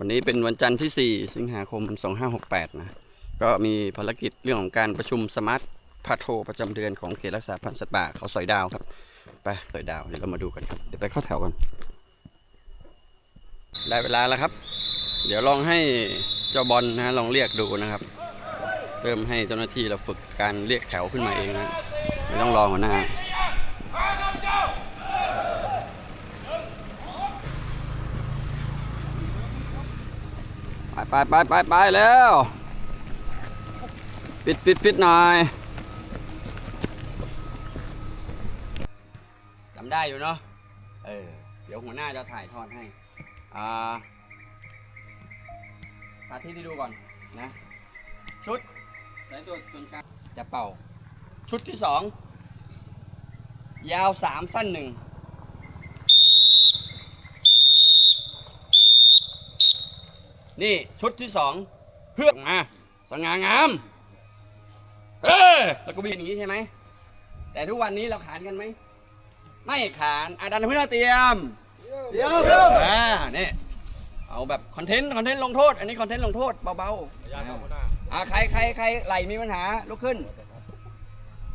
วันนี้เป็นวันจันทร์ที่ 4 สิงหาคม 2568 นะ ก็มีภารกิจเรื่องของการประชุมสมาร์ทพาโทรประจำเดือนของเขตรักษาพันธุ์สัตว์ป่าเขาสอยดาวครับ ไปสอยดาว เดี๋ยวเรามาดูกันครับ เดี๋ยวไปเข้าแถวกัน ได้เวลาแล้วครับ เดี๋ยวลองให้เจ้าบอลนะลองเรียกดูนะครับ เริ่มให้เจ้าหน้าที่เราฝึกการเรียกแถวขึ้นมาเองนะ ไม่ต้องรอหัวหน้า ไปไปไปไปแล้วปิดปิดปิดหน่อยจำได้อยู่เนาะเออเดี๋ยวหัวหน้าจะถ่ายทอดให้อ่าสาธิตให้ดูก่อนนะ ชุดสายตัวจนกลางจะเป่า ชุดที่สองยาวสามสั้นหนึ่ง นี่ชุดที่สองเพื่อกมาสง่างามเออแล้วก็มีอย่างนี้ใช่ไหม แต่ทุกวันนี้เราขานกันไหม ไม่ขานอาดันเพื่อเตรียมเดี๋ยวอ่านี่เอาแบบคอนเทนต์คอนเทนต์ลงโทษ อันนี้คอนเทนต์ลงโทษเบาๆอ่าใครใครใครไหลมีปัญหาลุกขึ้น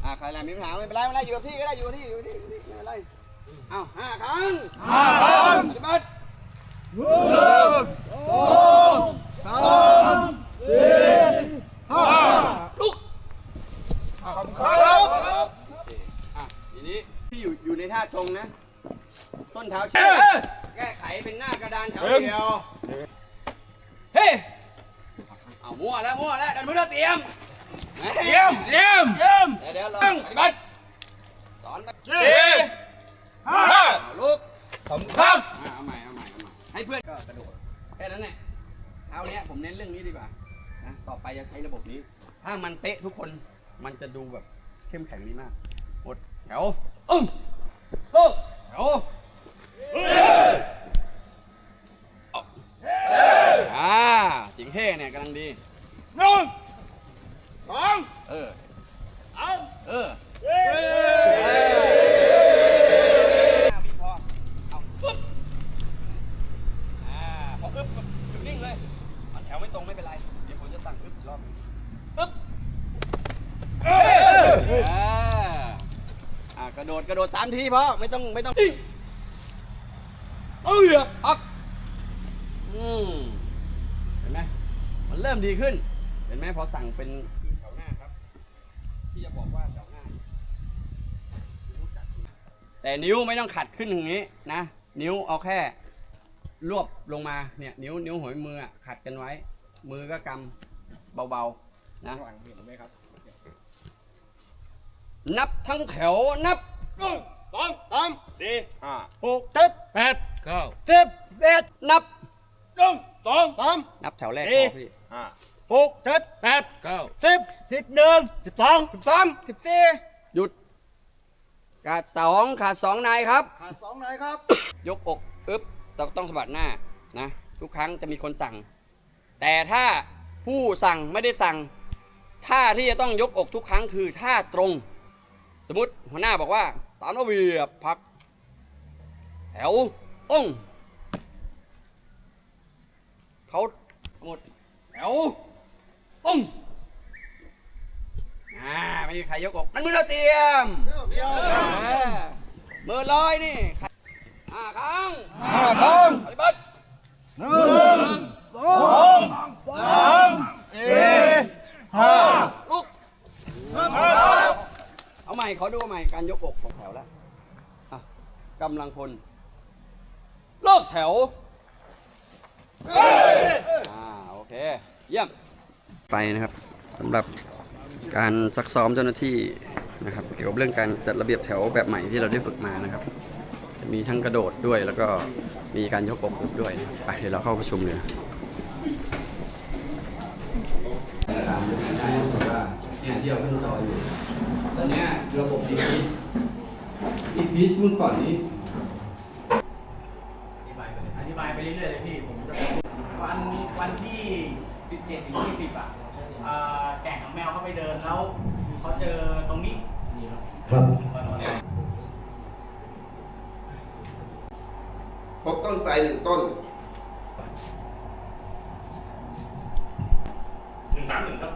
อ่าใครไหลมีปัญหาไม่เป็นไรไม่เป็นไรอยู่กับที่ก็ได้อยู่กับที่อยู่กับที่อยู่กับที่ไม่เป็นไรเอาห้าครั้งห้าครั้งปฏิบัติ ลุก ขอบคุณครับ อะทีนี้พี่อยู่อยู่ในท่าตรงนะ ส้นเท้าชี้แก้ไขเป็นหน้ากระดานแถวเดียว เฮ้ยเอามั่วแล้วมั่วแล้วดันมือเราเตรียมเยี่ยมเยี่ยมเยี่ยมเดี๋ยวเดี๋ยวลองปฏิบัติสอนไปสี่ห้าเอาลุกขอบคุณครับอะเอาใหม่เอาใหม่เอาใหม่ให้เพื่อนก็กระโดดแค่นั้นแหละเท้าเนี้ยผมเน้นเรื่องนี้ดีกว่านะต่อไปจะใช้ระบบนี้ ถ้ามันเป๊ะทุกคนมันจะดูแบบเข้มแข็งดีมากหมดแถวอึ้มลุกแถว อ่าจิงเท่เนี่ยกำลังดี หนึ่งสองเออ สามเออสี่ห้าวิพอ เอาปึ๊บ อ่า พออึ๊บก็หยุดนิ่งเลย มันแถวไม่ตรงไม่เป็นไร เดี๋ยวผมจะสั่งอึ๊บอีกรอบหนึ่งอึ๊บอ่าอ่ากระโดดกระโดดสามทีพอ ไม่ต้องไม่ต้อง เอ้ยอักอืมเห็นไหมมันเริ่มดีขึ้น เห็นไหมพอสั่งเป็นแถวหน้าครับ ที่จะบอกว่าแถวหน้าแต่นิ้วไม่ต้องขัดขึ้นอย่างนี้นะ นิ้วเอาแค่ รวบลงมาเนี่ยนิ้วนิ้วหัวมืออะขัดกันไว้ มือก็กำเบาๆนะหลังเห็นไหมครับ นับทั้งแถวนับหนึ่งสองสามสี่อ่าหกเจ็ดแปดเก้า สิบเอ็ดนับ หนึ่งสองสาม นับ แถวแรกสี่พอพี่ห้าหกเจ็ดแปดเก้าสิบสิบหนึ่งสิบสองสิบสามสิบสี่หยุด ขาดสองขาดสองนายครับ ขาดสองนายครับ ยกอกอึ๊บเราต้องสะบัดหน้านะ ทุกครั้งจะมีคนสั่ง แต่ถ้าผู้สั่งไม่ได้สั่งท่าที่จะต้องยกอกทุกครั้งคือท่าตรง สมมติหัวหน้าบอกว่าตามระเบียบพักแถวต้องเขา หมดแถวต้องอ่าไม่มีใครยกอกนั่นมือเราเตรียมเดียวเออมือลอยนี่ห้าครั้งห้าครั้งปฏิบัติหนึ่งสองสามสี่ห้าลุกเอาใหม่ขอดูใหม่การยกอกของแถวแล้วอะกำลังพลเลิกแถวอ่าโอ เคเยี่ยมไปนะครับสำหรับการซักซ้อมเจ้าหน้าที่นะครับเกี่ยวกับเรื่องการจัดระเบียบแถวแบบใหม่ที่เราได้ฝึกมานะครับ จะมีทั้งกระโดดด้วยแล้วก็มีการยกอกด้วยนะครับไปเดี๋ยวเราเข้าประชุมเลยเนี่ยที่เราขึ้นจออยู่ตอนเนี้ยระบบอีพีสอีพีสเมื่อก่อนนี้ 17ถึง20อะเอ่อแก่งของแมวเข้าไปเดินแล้วเขาเจอตรงนี้ครับพบต้นไทรหนึ่งต้น หนึ่งสามหนึ่งครับ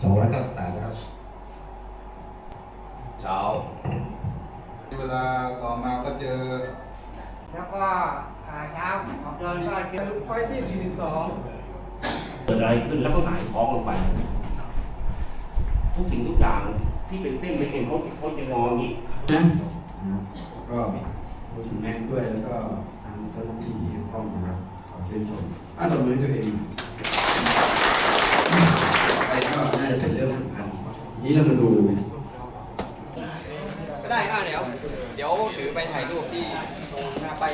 สองร้อยเก้าสิบแปดนะครับ เช้า เวลาต่อมาก็เจอ แล้วก็ เช้าของเดินซอยเกียวพอยที่ 42 เกิดอะไรขึ้นแล้วก็หงายท้องลงไป ทุกสิ่งทุกอย่างที่เป็นเส้นเป็นเอ็นเขาเขาจะงออย่างนี้นะก็พูดถึงแม็กซ์ด้วยแล้วก็ทางเจ้าหน้าที่ที่เกี่ยวข้องนะครับขอชื่นชมอะตบมือตัวเองไปก็น่าจะเป็นเรื่องสำคัญนี้เรามาดู ก็ได้อะเดี๋ยว เดี๋ยวถือไปถ่ายรูปที่ตรงหน้าป้ายใหญ่กันโอ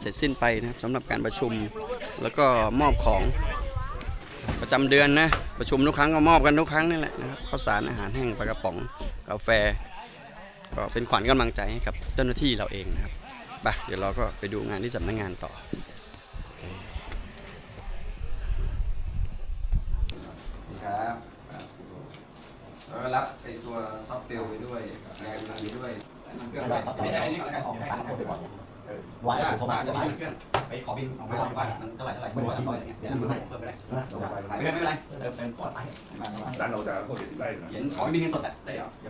เสร็จสิ้นไปนะครับสำหรับการประชุมแล้วก็มอบของประจำเดือนนะประชุมทุกครั้งก็มอบกันทุกครั้งนี่แหละนะครับข้าวสารอาหารแห้งปลากระป๋องกาแฟ ก็เป็นขวัญกำลังใจให้กับเจ้าหน้าที่เราเองนะครับ ไปเดี๋ยวเราก็ไปดูงานที่สำนักงานต่อครับแล้วก็รับไอตัวซอฟต์เวลไปด้วยแรงงานไปด้วยไม่ใช่อันนี้ของของของของก่อนว่าจะโทรมาจะมีเครื่องไปขอบินของไปว่าว่ามันเท่าไหร่เท่าไหร่ไม่ว่าร้อยอย่างเงี้ยเดี๋ยวมันเพิ่มไปได้ไม่เป็นไรไม่เป็นไรเติมเติมก่อนไปร้านเราจะโคตรได้เลยเขียนขอบินเงินสดอะได้เดี๋ยว